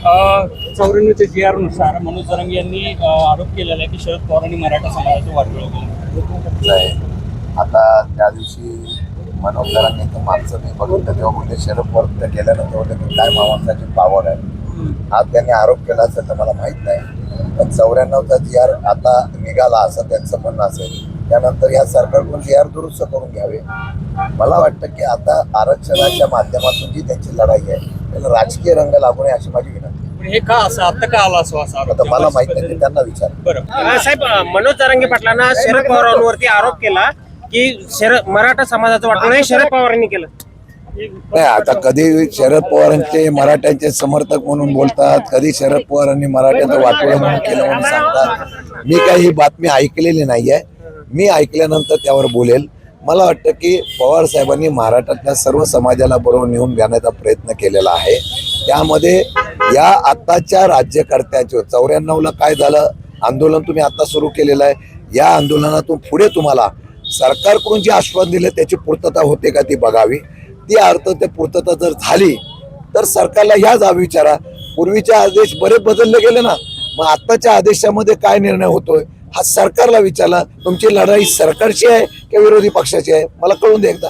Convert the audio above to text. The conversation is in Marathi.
चौऱ्याण्णवच्या जी आरनुसार मनोज जरंगे यांनी आरोप केलेला आहे की शरद पवारांनी मराठा समाजाचं वाटोळं केलं आहे आता त्या दिवशी मनोज जरांनी तर माणसं मी बघितलं तेव्हा बोलले शरद पवार गेल्यानंतर की काय माणसाची पावर आहे? आज त्यांनी आरोप केला असेल तर मला माहीत नाही. पण चौऱ्याण्णवचा जी आर आता निघाला असं त्यांचं म्हणणं असेल त्यानंतर या सरकारकडून जी आर दुरुस्त करून घ्यावे. मला वाटतं की आता आरक्षणाच्या माध्यमातून जी त्यांची लढाई आहे त्याला राजकीय रंग लागू नये अशी माझी. पण हे का असं? आता का आलं असं असं आता मला माहीत नाही ते त्यांना विचार. बरं. साहेब मनोज जरांगे पाटलांना शरद पवारांवरती आरोप केला की शरद मराठा समाजाचं वाटून हे शरद पवारांनी केलं. नाही आता कधी शरद पवारांचे मराठ्यांचे समर्थक म्हणून बोलतात कधी शरद पवारांनी मराठ्यांचं वाटोळं म्हणून केलं म्हणून सांगतात. मी काही ही बातमी ऐकलेली नाहीये. मी ऐकल्यानंतर त्यावर बोलेल. मला वाटतं की पवार साहेबांनी महाराष्ट्रातल्या सर्व समाजाला बरोबर नेऊन घेण्याचा प्रयत्न केलेला आहे. त्यामध्ये या आत्ताच्या राज्यकर्त्याचे चौऱ्याण्णवला काय झालं? आंदोलन तुम्ही आता सुरू केलेलं आहे. या आंदोलनातून पुढे तुम्हाला सरकारकडून जे आश्वासन दिलं त्याची पूर्तता होते का ती बघावी. ती अर्थ ते पूर्तता जर झाली तर सरकारला ह्या जावी विचारा. पूर्वीचे आदेश बरेच बदलले गेले ना. मग आत्ताच्या आदेशामध्ये काय निर्णय होतोय? हा सरकारला विचारला. तुमची लढाई सरकारची आहे की विरोधी पक्षाची आहे? मला कळून दे एकदा.